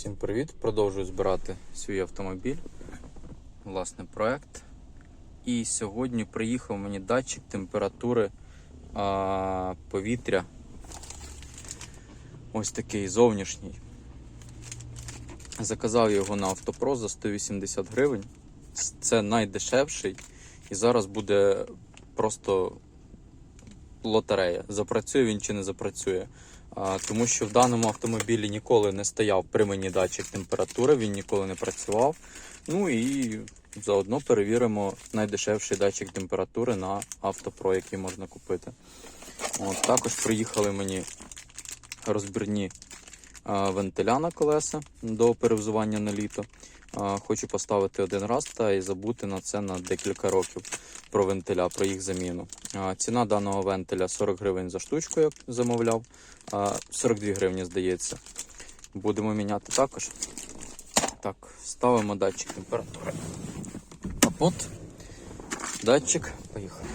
Всім привіт! Продовжую збирати свій автомобіль. Власне, проект. І сьогодні приїхав мені датчик температури а, повітря. Ось такий зовнішній. Заказав його на Автопро за 180 гривень. Це найдешевший. І зараз буде просто лотерея. Запрацює він чи не запрацює. Тому що в даному автомобілі ніколи не стояв при мені датчик температури, він ніколи не працював. Ну і заодно перевіримо найдешевший датчик температури на Автопро, який можна купити. От, також приїхали мені розбірні вентиля на колеса до перевзування на літо. Хочу поставити один раз та і забути на це на декілька років про вентиля, про їх заміну. Ціна даного вентиля 40 гривень за штучку, як замовляв. 42 гривні, здається. Будемо міняти також. Так, ставимо датчик температури. Капот. Датчик. Поїхали.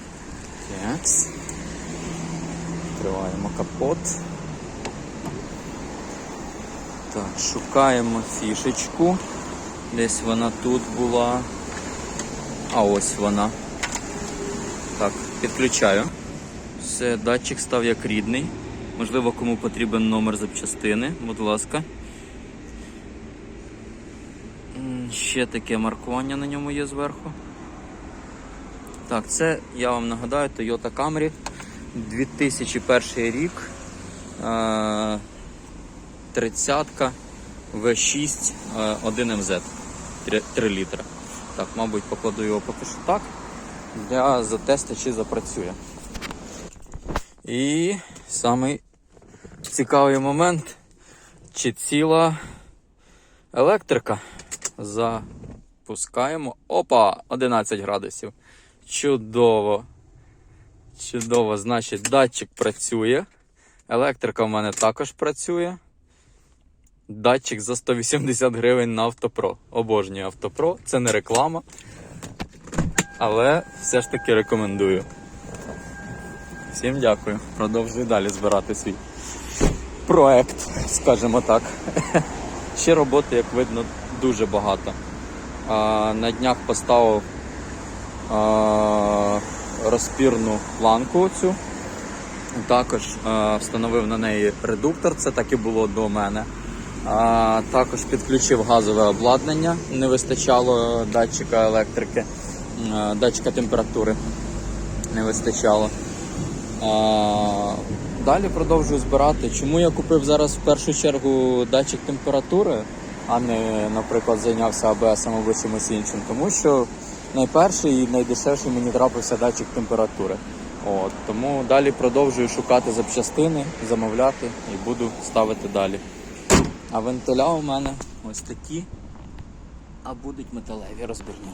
Такс. Відкриваємо капот. Так, шукаємо фішечку. Десь вона тут була. А ось вона. Так, підключаю. Все, датчик став як рідний. Можливо, кому потрібен номер запчастини, будь ласка. Ще таке маркування на ньому є зверху. Так, це я вам нагадаю Toyota Camry 2001 рік. Е, 30 V6 е, 1 МЗ 3, 3 літра. Так, мабуть, покладу його поки що так. Для затесту, чи запрацює. І самий цікавий момент, чи ціла електрика. Запускаємо. Опа! 11 градусів. Чудово. Чудово, значить, датчик працює. Електрика в мене також працює. Датчик за 180 гривень на Автопро. Обожнюю Автопро. Це не реклама. Але все ж таки рекомендую. Всім дякую. Продовжую далі збирати свій проект, скажімо так. Ще роботи, як видно, дуже багато. А, на днях поставив а, розпірну планку цю. Також а, встановив на неї редуктор, це так і було до мене. Також підключив газове обладнання, не вистачало датчика електрики, датчика температури не вистачало. Далі продовжую збирати. Чому я купив зараз в першу чергу датчик температури, а не, наприклад, зайнявся АБС або чимось іншим? Тому що найперший і найдешевший мені трапився датчик температури. От, тому далі продовжую шукати запчастини, замовляти і буду ставити далі. А вентиля у мене ось такі, а будуть металеві розбірні.